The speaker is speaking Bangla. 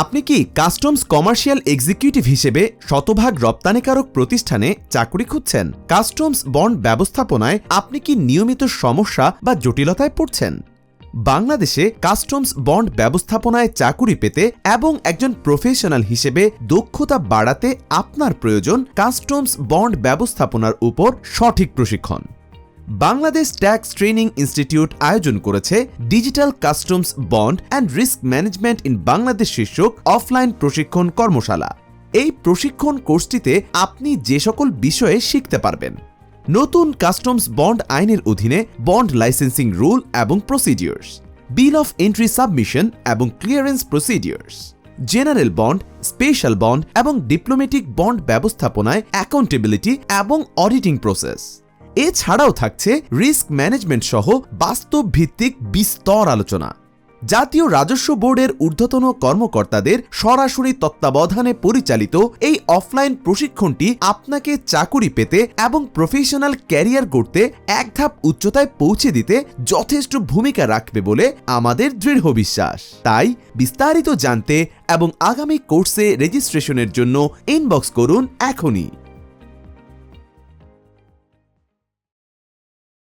আপনি কি কাস্টমস কমার্শিয়াল এক্সিকিউটিভ হিসেবে শতভাগ রপ্তানিকারক প্রতিষ্ঠানে চাকরি খুঁজছেন? কাস্টমস বন্ড ব্যবস্থাপনায় আপনি কি নিয়মিত সমস্যা বা জটিলতায় পড়ছেন? বাংলাদেশে কাস্টমস বন্ড ব্যবস্থাপনায় চাকুরি পেতে এবং একজন প্রফেশনাল হিসেবে দক্ষতা বাড়াতে আপনার প্রয়োজন কাস্টমস বন্ড ব্যবস্থাপনার উপর সঠিক প্রশিক্ষণ। বাংলাদেশ ট্যাক্স ট্রেনিং ইনস্টিটিউট আয়োজন করেছে digital customs bond and risk management in Bangladesh শীর্ষক অফলাইন প্রশিক্ষণ কর্মশালা। এই প্রশিক্ষণ কোর্সটিতে আপনি যে সকল বিষয়ে শিখতে পারবেন। নতুন কাস্টমস বন্ড আইনের অধীনে বন্ড লাইসেন্সিং রুল এবং procedures, bill of entry submission এবং clearance procedures, general bond, special bond এবং ডিপ্লোমেটিক বন্ড ব্যবস্থাপনায় অ্যাকাউন্টেবিলিটি এবং অডিটিং প্রসেস। এছাড়াও থাকছে রিস্ক ম্যানেজমেন্ট সহ বাস্তব ভিত্তিক বিস্তর আলোচনা। জাতীয় রাজস্ব বোর্ডের ঊর্ধ্বতন কর্মকর্তাদের সরাসরি তত্ত্বাবধানে পরিচালিত এই অফলাইন প্রশিক্ষণটি আপনাকে চাকুরি পেতে এবং প্রফেশনাল ক্যারিয়ার গড়তে এক ধাপ উচ্চতায় পৌঁছে দিতে যথেষ্ট ভূমিকা রাখবে বলে আমাদের দৃঢ় বিশ্বাস। তাই বিস্তারিত জানতে এবং আগামী কোর্সে রেজিস্ট্রেশনের জন্য ইনবক্স করুন এখনই।